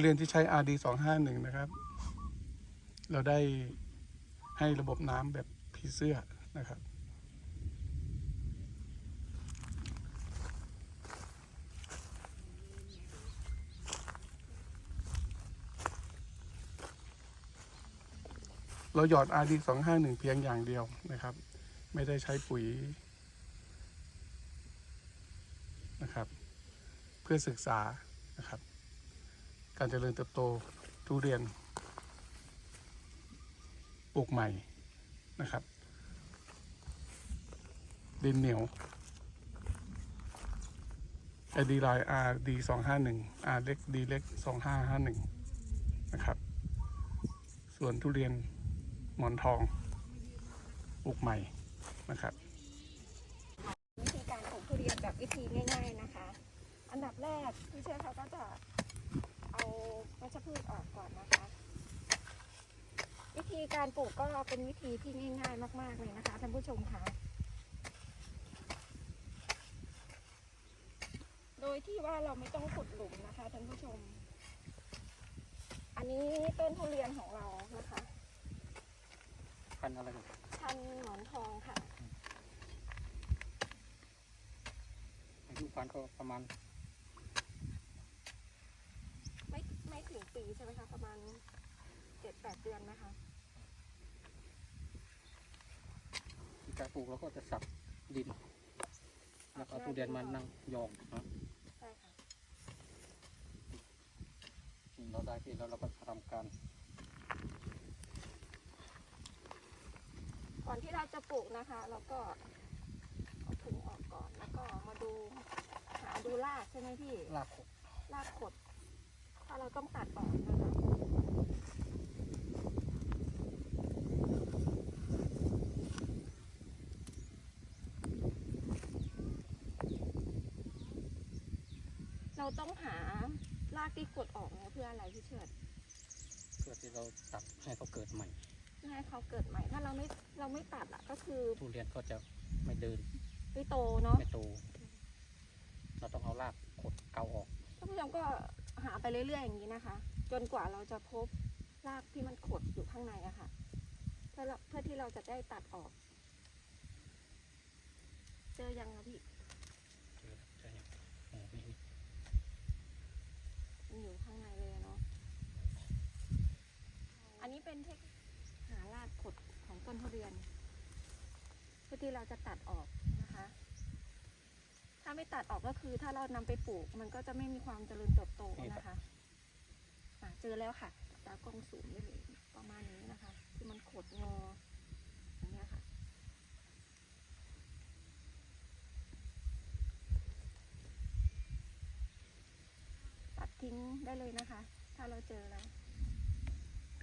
เรียนที่ใช้ RD 251นะครับ เราได้ให้ระบบน้ำแบบผีเสื้อนะครับ เราหยอด RD 251เพียงอย่างเดียวนะครับ ไม่ได้ใช้ปุ๋ยนะครับ เพื่อศึกษานะครับ การเจริญเติบโตทุเรียนปลูกใหม่นะครับ ดินเหนียวไอดีไลน์ R D สองห้าหนึ่ง R เล็ก D เล็กสองห้าห้าหนึ่งนะครับ ส่วนทุเรียนหมอนทองปลูกใหม่นะครับ วิธีการปลูกทุเรียนแบบวิธีง่าย ๆนะคะ อันดับแรกพี่เชื่อเขาก็จะ วัชพืชออกก่อนนะคะ วิธีการปลูกก็เป็นวิธีที่ง่าย ๆ มาก ๆ เลยนะคะท่านผู้ชมคะโดยที่ว่าเราไม่ต้องขุดหลุมนะคะท่านผู้ชม อันนี้ต้นทุเรียนของเรานะคะพันธุ์อะไรครับพันธุ์หมอนทองค่ะอายุพันธุ์ก็ประมาณ ไม่ไม่ ถึงปีใช่ไหมคะ ประมาณเจ็ดแปดเดือนนะคะที่การปลูกเราก็จะสับดิน แล้วก็เอาทุเรียนมานั่งยองเนาะใช่ค่ะนี่เราได้ที่แล้วเราก็ทำการก่อนที่เราจะปลูกนะคะเราก็เอาถุงออกก่อนแล้วก็มาดูหาดูรากใช่ไหมพี่ลากขดรากขด ถ้าเราต้องตัดออกนะคะเราต้องหารากที่กดออกเนี่ยเพื่ออะไรพี่เชิดเพื่อที่เราตัดให้เขาเกิดใหม่เพื่อให้เขาเกิดใหม่ ถ้าเราไม่เราไม่ตัดอะก็คือทุเรียนก็จะไม่เดินไม่โตเนาะไม่โตเราต้องเอารากขดเกาออกท่านผู้ชมก็หาไปเรื่อยๆอย่างนี้นะคะ จนกว่าเราจะพบรากที่มันขดอยู่ข้างในอะค่ะเพื่อเราเพื่อที่เราจะได้ตัดออก เจอยังคะพี่เจอใช่ไหมโอ้นี่มันอยู่ข้างในเลยอะเนาะอันนี้เป็นเทคนิคหารากขดของต้นทุเรียน เพื่อที่เราจะตัดออกนะคะถ้า ไม่ตัดออกก็คือ ถ้าเรานำไปปลูก มันก็จะไม่มีความเจริญเติบโตนะคะอะเจอแล้วค่ะ ตากล้องสูงได้เลยประมาณนี้นะคะที่มันขดงออย่างเงี้ยค่ะ ตัดทิ้งได้เลยนะคะ ถ้าเราเจอแล้ว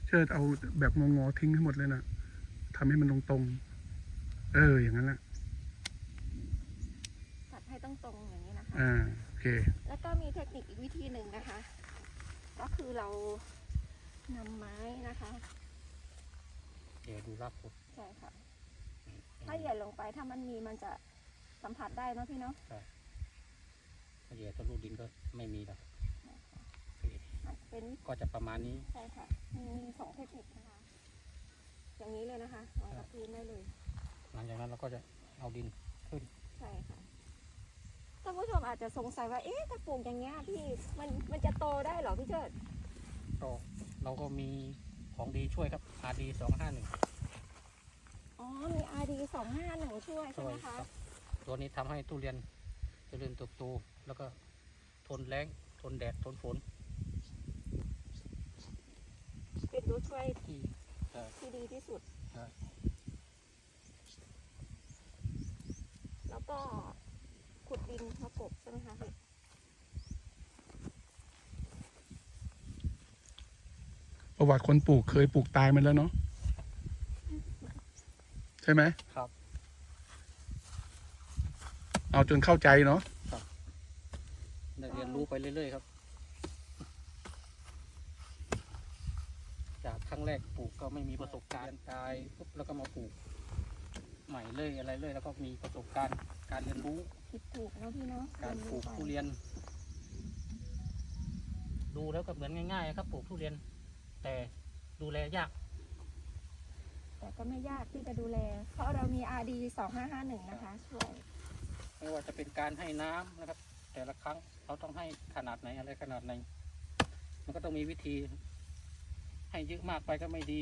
เชิดเอาแบบงอๆทิ้งให้หมดเลยนะทำให้มันตรงๆ เออ อย่างนั้นแหละ ตัดให้ต้องตรงอย่างนี้นะคะ อ่าโอเค แล้วก็มีเทคนิคอีกวิธีหนึ่งนะคะ ก็คือเรานำไม้นะคะ เดี๋ยวดูรากขดใช่ค่ะ ถ้าเหยียดลงไปถ้ามันมีมันจะสัมผัสได้เนอะพี่เนาะถ้าเหยียดทะลุดินก็ไม่มีหรอกโอเคอะเป็นก็จะประมาณนี้ใช่ค่ะ มีมีสองเทคนิคนะคะ อย่างนี้เลยนะคะวางกับพื้นได้เลย หลังจากนั้นเราก็จะเอาดินขึ้น ใช่ค่ะ ท่านผู้ชมอาจจะสงสัยว่า เอ๊ะถ้าปลูกอย่างเงี้ยพี่มันมันจะโตได้เหรอพี่เชิดก็เราก็มีของดีช่วยครับ RD สองห้าหนึ่งอ๋อมี RD สองห้าหนึ่งช่วยใช่ช่วไหยมคคะรับตัวนี้ทำให้ทุเรียนเจริญเติบโตแล้วก็ทนแรงทนแดดทนฝนเป็นตัวช่วยที่เอ่อที่ดีที่สุดใช่แล้วก็ ขุดดินมากบใช่ไหมคะพี่ประวัติคนปลูกเคยปลูกตายมาแล้วเนาะใช่ไหมครับ เอาจนเข้าใจเนาะได้เรียนรู้ไปเรื่อยๆครับ จากครั้งแรกปลูกก็ไม่มีประสบการณ์ตายปุ๊บแล้วก็มาปลูก ใหม่เลยอะไรเลย แล้วก็มีประสบการณ์การเรียนรู้ผิดถูกเนาะพี่เนาะการปลูกเยนทุไปเรียน ดูแล้วก็เหมือนง่ายๆครับปลูกทุเรียน แต่ดูแลยาก แต่ก็ไม่ยากที่จะดูแล เพราะเรามี RD 2551 นะคะ ช่วย ไม่ว่าจะเป็นการให้น้ำนะครับ แต่ละครั้งเราต้องให้ขนาดไหนอะไรขนาดไหน มันก็ต้องมีวิธี ให้เยอะมากไปก็ไม่ดี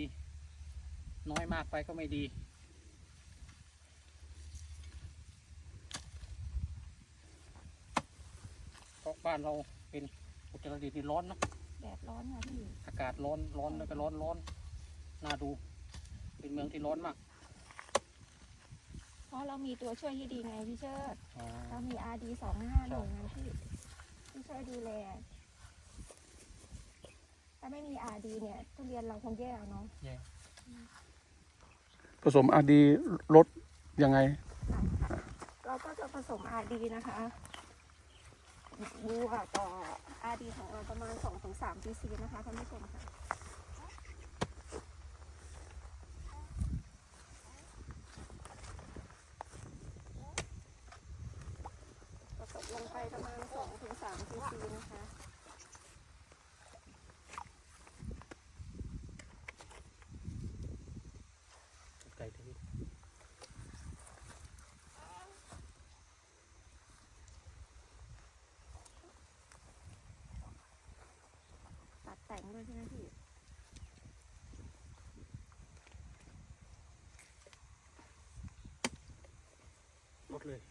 น้อยมากไปก็ไม่ดี เพราะ บ้านเราเป็นอุตรดิตถ์นี่ร้อนเนอะแดดร้อนค่ะพี่อากาศร้อนร้อนแล้วก็ร้อนร้อนน่าดู เป็นเมืองที่ร้อนมากเพราะเรามีตัวช่วยที่ดีไงพี่เชิดอ๋อเรามี RD 251ไงพี่ที่ช่วยดูแล ถ้าไม่มี RD เนี่ยทุเรียนเราคงแย่เนาะแย่ผสมอาดีลดยังไง เราก็จะผสม RD นะคะ บัวต่ออาดีของเราประมาณ2-3 cc นะคะท่านผู้ชมค่ะ ผสมลงไปประมาณ 2-3 cc นะคะ ไก่ที่นี่ ตัด แต่งด้วยใช่ไหมพี่ลดเลย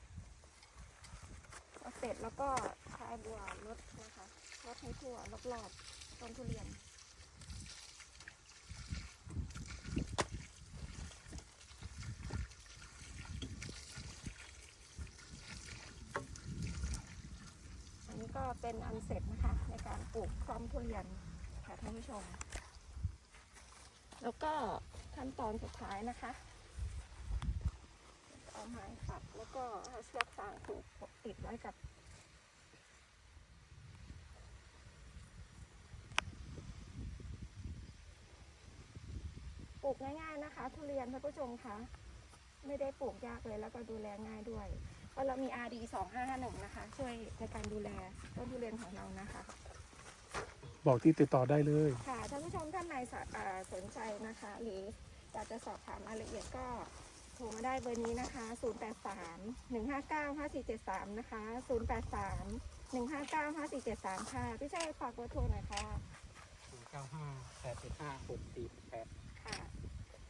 พอเสร็จแล้วก็ใช้บัวลดนะคะลดให้ทั่วรอบๆต้นทุเรียนอันนี้ก็เป็นอันเสร็จนะคะในการปลูกคล่อมทุเรียน ค่ะท่านผู้ชม แล้วก็ขั้นตอนสุดท้ายนะคะ เอาไม้ปัดแล้วก็เอาเชือกฟางผูกติดไว้กับปลูกง่ายๆนะคะ ทุเรียนท่านผู้ชมคะไม่ได้ปลูกยากเลยแล้วก็ดูแลง่ายด้วยเพราะเรามี RD 2551 นะคะ ช่วยในการดูแลต้นทุเรียนของเรานะคะ บอกที่ติดต่อได้เลย ค่ะท่านผู้ชมท่านใดสะอ่าสนใจนะคะ หรืออยากจะสอบถามรายละเอียดก็โทรมาได้เบอร์นี้นะคะ 083 159 5473 นะคะ 083 159 5473 ค่ะ พี่ชัยฝากเบอร์โทรหน่อยค่ะศูนย์เก้าห้าแปดเจ็ดห้าหกสี่แปดค่ะ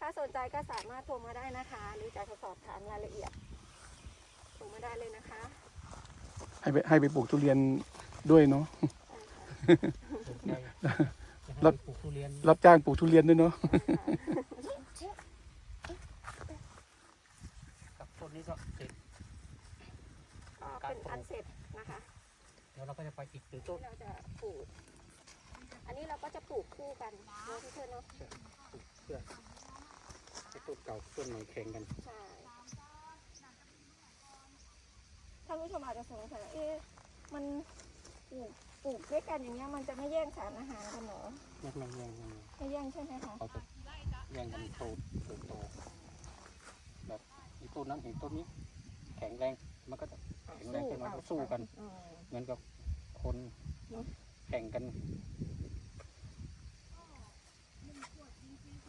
ถ้าสนใจก็สามารถโทรมาได้นะคะ หรือจะสอบถามรายละเอียดโทรมาได้เลยนะคะให้ไปให้ไปปลูกทุเรียนด้วยเนาะสนใจจะ รัให้บปลูกทุเรียนรับจ้างปลูกทุเรียนด้วยเนาะ กับต้นนี้ก็เสร็จ ก็เป็นอันเสร็จนะคะ เดี๋ยวเราก็จะไปอีกหนึ่งต้น เราจะปลูก อันนี้เราก็จะปลูกคู่กันเนาะพี่เชิญเนาะ เพื่อให้ต้นเก่าต้นใหม่แข่งกัน ใช่ท่านผู้ชมอาจจะสงสัยว่าเอ๊ะ มันปลูกปลูกด้วยกัน อย่างเงี้ยมันจะไม่แย่งสารอาหารกันเหรอไม่ไม่แย่งกันไม่แย่งใช่ไหมคะเขาจะแย่งกันโตเติบโตแบบอีต้นนั้นเห็นต้นนี้ แข็งแรงมันก็จะแข็งแรงขึ้นมาก็สู้กันอ๋อเหมือนกับคนเนอะแข่งกัน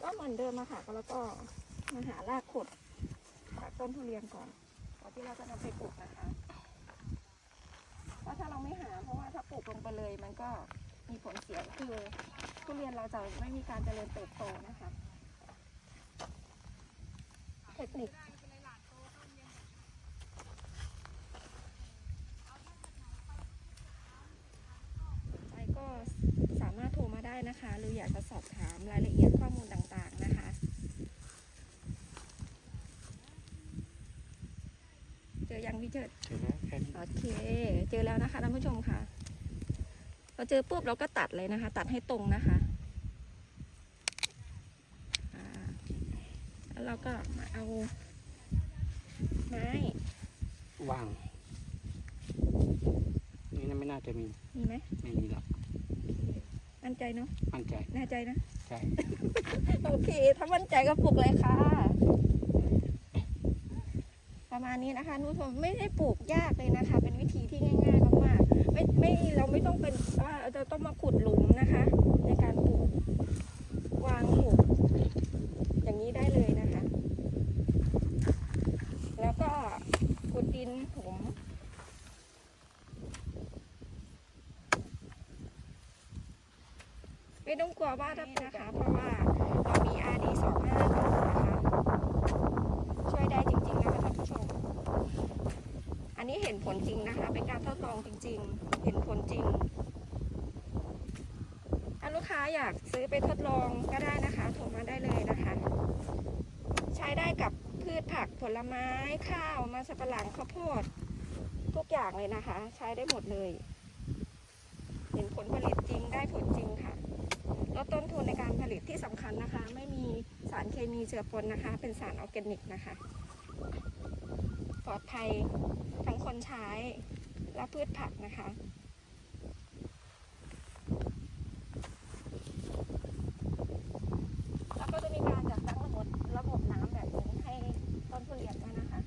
ก็เหมือนเดิมอะค่ะแล้วก็มาหารากขดจากต้นทุเรียนก่อนก่อนที่เราจะนำไปปลูกนะคะ เพราะถ้าเราไม่หาเพราะว่าถ้าปลูกลงไปเลย มันก็มีผลเสียคือทุเรียนเราจะไม่มีการเจริญเติบโตนะคะเทคนิคก็สามารถโทรมาได้นะคะ หรืออยากจะสอบถามรายละเอียดข้อมูลต่างๆนะคะ เจอยัง พี่เจิดเห็นไหมแค่นี้โอเค เจอแล้วนะคะท่านผู้ชมค่ะ เราเจอปุ๊บเราก็ตัดเลยนะคะ ตัดให้ตรงนะคะอ่าแล้วเราก็มาเอาไม้วาง นี่นะไม่น่าจะมี มีไหมไม่มีหรอกมั่นใจเนาะมั่นใจ แน่ใจนะ ใช่ โอเค ถ้ามั่นใจก็ปลูกเลยค่ะ ประมาณนี้นะคะนุชมไม่ได้ปลูกยากเลยนะคะ เป็นวิธีที่ง่ายๆมากๆไม่ไม่เราไม่ต้องเป็นว่าจะต้องมาขุดหลุมนะคะ ในการปลูกวางปลูกอย่างนี้ได้เลยนะคะ แล้วก็ขุดดินถมไม่ต้องกลัวว่าจะปลูกนะคะ เพราะว่าเรามี RD 2 5นะคะ ช่วยได้จริงๆนะคะท่านผู้ชม อันนี้เห็น ผลจริงนะคะ เป็นการทดลองจริง ๆ เห็นผลจริง ถ้าลูกค้าอยากซื้อไปทดลองก็ได้นะคะโทรมาได้เลยนะคะ ใช้ได้กับพืชผักผลไม้ข้าวมันสับปะหลังข้าวโพด ทุกอย่างเลยนะคะ ใช้ได้หมดเลย เห็นผลผลิตจริงได้ผลจริงค่ะลดต้นทุนในการผลิตที่สำคัญนะคะ ไม่มีสารเคมีเจือปนนะคะ เป็นสารออร์แกนิกนะคะ ปลอดภัยทั้ง คนใช้และพืชผักนะคะ แล้วก็จะมีการจัดตั้งระบบระบบน้ำแบบนี้ให้ต้นทุเรียนด้วยนะคะ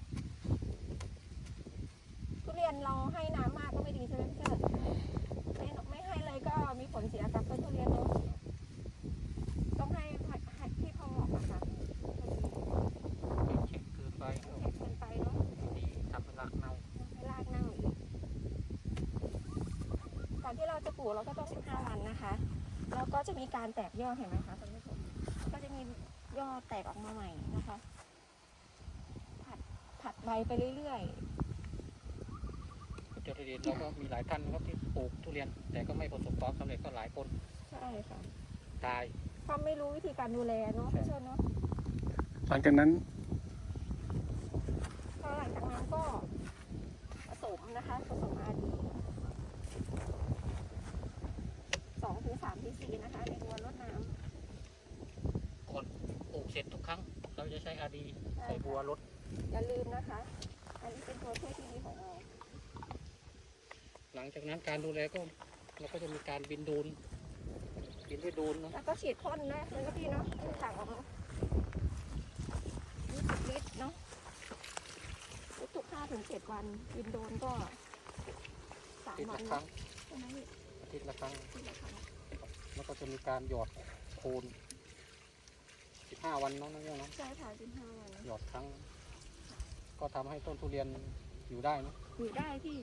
ทุเรียนเราให้น้ำมากก็ไม่ดีใช่ไหมพี่เจิดไม่ไม่ให้เลยก็มีผลเสียกับต้นทุเรียนเนาะต้องให้ให้ที่พอเหมาะอะค่ะ เช็คเกินไป แข็งเกินไปเนาะ ดีทำเป็นหลักเน่า ให้รากเน่าอีกก่อน ที่เราจะปลูกเราก็ต้อง15วันนะคะ แล้วก็จะมีการแตกยอดเห็นไหมคะท่านผู้ชมก็จะมียอดแตกออกมาใหม่นะคะ ผัดผัดใบไปเรื่อยเจ้าทุเรียนเราก็มีหลายท่านนะครับที่ปลูกทุเรียน แต่ก็ไม่ประสบความสำเร็จก็หลายคนๆ ใช่ค่ะตายเพราะไม่รู้วิธีการดูแลเนาะพี่เชนเนาะ หลังจากนั้นพอหลังจากนั้นก็ผสมนะคะผสมอาดี สองถึงสามทีซีนะคะในบัวรดน้คนปลูกเสร็จทุกครั้ง เราจะใช้อาดีำใส่บัวรดอย่าลืมนะคะ อันนี้เป็นตัวช่วยที่ดีของเราหลังจากนั้นการดูแลก็เราก็จะมีการบินดูนบินด้วยดูนเนอะแล้วก็ฉีดพ่นนะเลยก็พี่เนาะทุกถังยี่สิบลิตรเนาะทุกห้าถึงเจ็ดวันวินโดนก็สามอาทิตย์วัละนครั้งใช่ไหมพี่อาทิตย์ละครั้งอาทิตย์ละครั้ง แล้วก็จะมีการหยอดโคน15วันเนาะนั่นเองเนาะใช่ค่ะสิบห้าวัน หยอดครั้ง ก็ทำให้ต้นทุเรียนอยู่ได้เนอะอยู่ได้พี่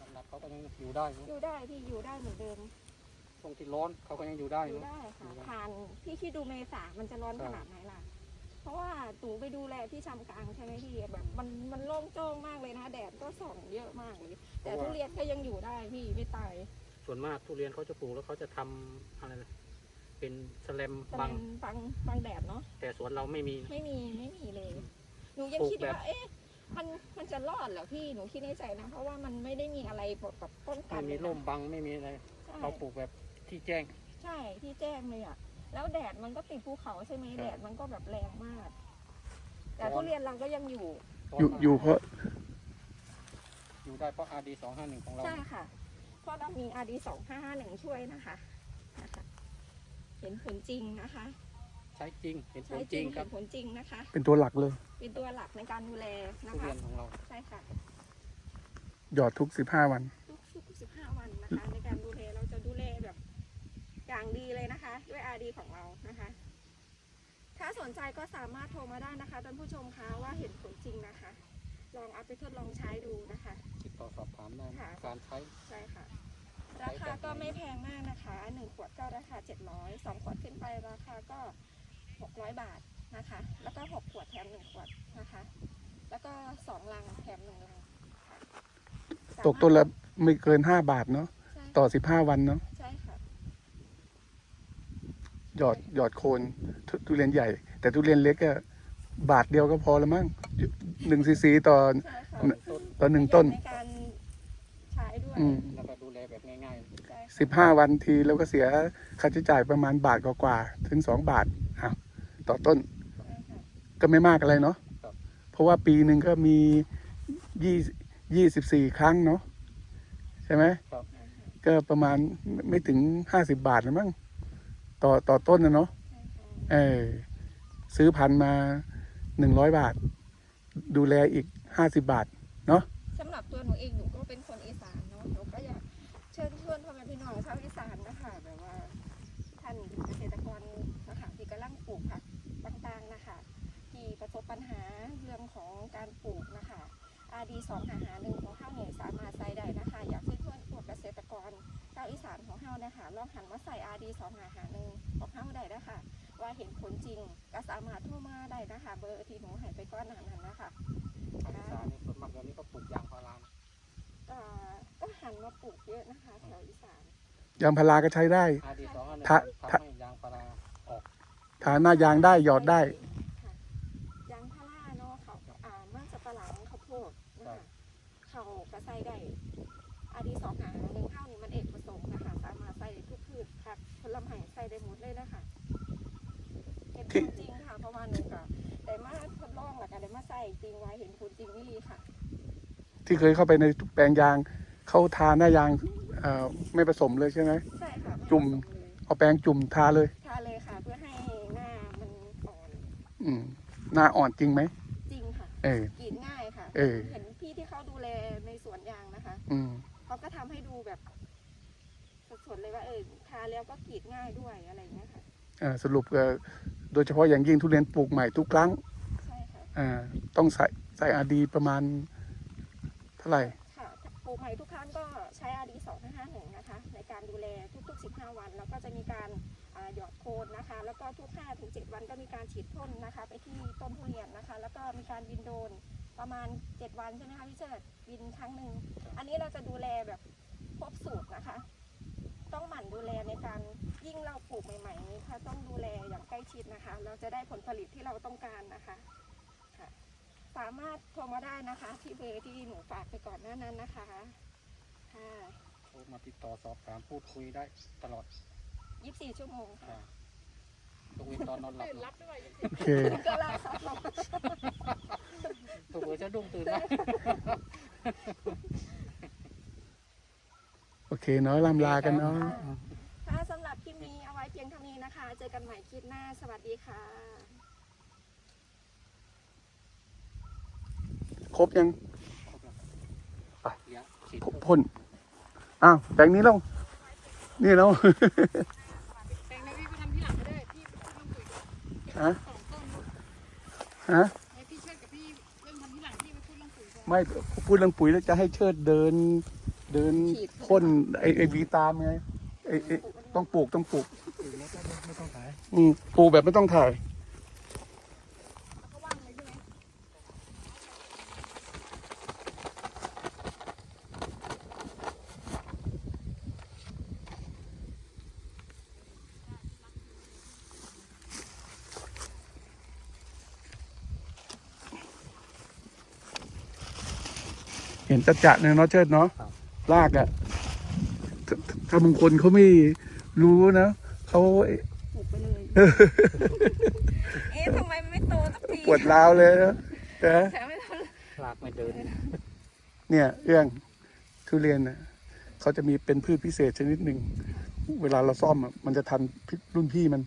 ลำดับเขาก็ยังอยู่ได้เนอะอยู่ได้พี่อยู่ได้เหมือนเดิม ช่วงที่ร้อนเขาก็ยังอยู่ได้อยู่เนอะได้ค่ะอยู่ได้ผ่านพี่คิดดูเมษามันจะร้อนครัขบนาดไหนล่ะ เพราะว่าหนูไปดูแลที่ชำกลางใช่ไหมพี่แบบมันมันโล่งโจ้งมากเลยนะแดดก็ส่องเยอะมากเลย แต่ทุเรียนก็ยังอยู่ได้พี่ไม่ตาย ส่วนมากทุเรียนเขาจะปลูกแล้วเขาจะทำอะไรนะเป็นสแลมแต่บัมังนบังบังแดดเนาะแต่สวนเราไม่มี ไม่มีไม่มีเลย หนูยังปลูกคิดแบบว่า เอ๊ะ มันมันจะรอดเหรอพี่หนูคิดในใจนะ เพราะว่ามันไม่ได้มีอะไรแบบป้องกัไม่นมีเลยนะร่มบังไม่มีอะไรใช่เขาปลูกแบบที่แจ้ง ใช่ที่แจ้งเลยอะ แล้วแดดมันก็ติดภูเขาใช่ไหมครับแดดมันก็แบบแรงมาก แต่ร้อน ทุเรียนเราก็ยังอยู่ อยู่อยู่เพราะอยู่ได้เพราะ RD สองห้าหนึ่งของเรา ใช่ค่ะ เพราะเรามี RD สองห้าห้าหนึ่งช่วยนะคะนะคะ เห็นผลจริงนะคะ ใช้จริงเห็นผใช้ลจจริริงงคเห็รับนผลจริงนะคะ เป็นตัวหลักเลย เป็นตัวหลักในการดูแลนะทุคะเรียนของเราใช่ค่ะ หยอดทุกสิบห้าวัน ทุกทุกสิบห้าวันนะคะในการดูแลเราจะดูแลแบบอย่างดีเลยนะคะ ด้วยอาดีของเรานะคะ ถ้าสนใจก็สามารถโทรมาได้นะคะท่านผู้ชมคะว่าเห็นผลจริงนะคะ ลองเอาไปทดลองใช้ดูนะคะติดต่อสอบถามได้ค่ะ การใช้ใช่ค่ะ ราคาก็ไม่แพงมากนะคะหนึ่งขวดก็ราคาเจ็ดร้อยสองขวดขึ้นไปราคาก็หกร้อยบาทนะคะ แล้วก็หกขวดแถมหนึ่งขวดนะคะ แล้วก็สองลังแถมหนึ่งลังค่ะตกต้นละไม่เกินห้าบาทเนาะใช่ต่อสิบห้าวันเนาะใช่ค่ะ หยอดหยอดโคนททุเรียนใหญ่ แต่ทุเรียนเล็กอะบาทเดียวก็พอแล้วมั้ง หนึ่งซีซีต่อใช่ค่ะต้นต่อหนึ่งต้น ในการใช้ด้วยอืมแล้วก็ดูแลแบบง่ายใช่ค่ะสิบห้าวันทีแล้วก็เสียค่าใช้จ่ายประมาณบาทกว่าๆถึงสองบาทอ้าวต่อต้นใช่ค่ะก็ไม่มากอะไรเนาะเพราะว่าปีหนึ่งก็มียี่ยี่สิบสี่ครั้งเนาะใช่ไหมๆครับใช่ค่ะก็ประมาณไม่ไม่ถึงห้าสิบบาทนะมั้งต่อต่อต้นนะเนาะใช่ค่ะเออซื้อพันธุ์มาหนึ่งร้อยบาท ดูแลอีกห้าสิบบาทสำหรับตัวหนูเองหนูก็เป็นคนอีสานเนาะหนูก็อยากเชิญชวนพ่อแม่พี่น้องชาวอีสานนะคะแบบว่า ท่านเกษตรกรนะคะที่กำลังปลูกผักต่างๆนะคะที่ประสบปัญหาเรื่องของการปลูกนะคะ RD สองหาหาหนึ่งของเฮาวเหนี่ยสามารถใส่ได้นะคะ อยากให้เพื่อนพวกเกษตรกรชาวอีสานของเฮาวนะคะลองหันมาใส่ RD สองหาหาหนึ่งของเฮาวได้นะคะ ว่าเห็นผลจริงก็สามารถโทรมาได้นะคะ เบอร์ที่หนูให้ไปก้อนหนานั้นนะคะภาคอีสานนี่ส่วนมากเดี๋ยวนี้ก็ปลูกยางพารานะก็ก็หันมาปลูกเยอะนะคะแถวอีสาน ยางพาราก็ใช้ได้ อาดีสองอันนี้ถ้าทำให้ยางพาราออกทาหน้ายางได้หยอดได้ จริงค่ะเพราะว่าหนูก็ได้มาทดลองแล้วก็ได้มาใส่จริงไว้เห็นผลจริงนี่ลีค่ะ ที่เคยเข้าไปในแปลงยาง เขาทาหน้ายางเอ่อไม่ผสมเลยใช่ไหม ใช่ค่ะไจุ่มผสเลยเอาแปรงจุ่มทาเลย ทาเลยค่ะ เพื่อให้หน้ามันอ่อนอืมหน้าอ่อนจริงไหมจริงค่ะเออ กรีดง่ายค่ะ เออ เห็นพี่ที่เขาดูแลในสวนยางนะคะ อืม เขาก็ทำให้ดูแบบสดๆเลยว่าเออทาแล้วก็กรีดง่ายด้วยอะไรอย่างเงี้ยค่ะ เอ่อสรุปเอ่อ โดยเฉพาะอย่างยิ่งทุเรียนปลูกใหม่ทุกครั้งใช่ค่ะอ่าต้องใส่ใส่อาดีประมาณเท่าไหร่ ค่ะปลูกใหม่ทุกครั้งก็ใช้ RD 2 5 1นะคะ ในการดูแลทุกๆ 15 วัน แล้วก็จะมีการอาหยอดโคนนะคะ แล้วก็ทุก5ถึง7วันก็มีการฉีดพ่นนะคะ ไปที่ต้นทุเรียนนะคะ แล้วก็มีการบินโดรนประมาณ 7 วันใช่ไหมคะพี่เจิดบินครั้งหนึ่งอันนี้เราจะดูแลแบบครบสูตรนะคะ ต้องหมั่นดูแลในการ ยิ่งเราปลูกใหม่ๆนี้ค่ะต้องดูแลอย่างใกล้ชิดนะคะ เราจะได้ผลผลิตที่เราต้องการนะคะค่ะสามารถโทรมาได้นะคะ ที่เบอร์ที่หนูฝากไปก่อนหน้านั้นนะคะค่ะโทรมาติดต่อสอบถามพูดคุยได้ตลอด 24 ชั่วโมงค่ะอ่าทุกวันตอนนอนหลับตื่นนะรับด้วยโอเค ก็ลาค่ะทุกวันจะดุ้งตื่นนะ โอเคเนาะลำลากันเนาะค่ เจอกันใหม่คลิปหน้า สวัสดีค่ะ ครบยังครบแล้วไปเดี๋ยวฉีดพพ่นอ้าวแปลงนี้แล้วนี่แล้วแต่งนะพี่ไปทำที่หลังก็ได้พี่ไปทำปุ๋ยก่อนฮะสองต้นฮะให้พี่เชิดกับพี่เริ่มทำที่หลังพี่ไปพูดเรื่องปุ๋ยก่อนไม่พูดเรื่องปุ๋ยแล้วจะให้เชิดเดิน เดินฉีดพ่นไอไอวีตามไงไอไอ้ต้องปลูกต้องปลูกไม่ต้ องขายอืมปลูกแบบไม่ต้องถ่ายแล้วก็ว่างเลยใช่ไหมเห็นจัดจะเนี่ยเนาะเชิดเนาะลากอะถ้าถ้าบางคนเขาไม่รู้นะเขาปลูกไป เลยเอ๊ะทำไมไม่โตสักทีปวดร้าวเลยนะนะแถมไม่ทันลากไม่เดินเนี่ยเรื่องทุเรียนน่ะเขาจะมีเป็นพืชพิเศษชนิดหนึ่ง เวลาเราซ่อมอะมันจะทันรุ่นพี่มัน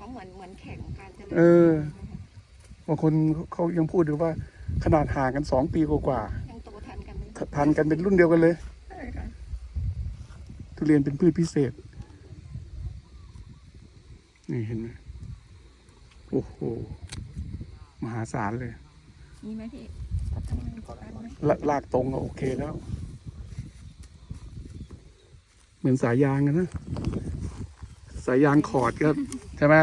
มันเหมือนเหมือนแข่งการเจริญเออ บางคนเขายังพูดดูว่าขนาดห่างกันสองปีกว่ายังโตทันกันๆทันกันเป็นรุ่นเดียวกันเลย ใช่ค่ะ ทุเรียนเป็นพืชพิเศษ นี่เห็นไหมโอ้โห มหาศาลเลย มีไหมพี่ตัดทำไมมีอันไหมละลากตรงก็โอเคแล้ว เหมือนสายยางอะนะ สายยางขอดก็ใช่ไหม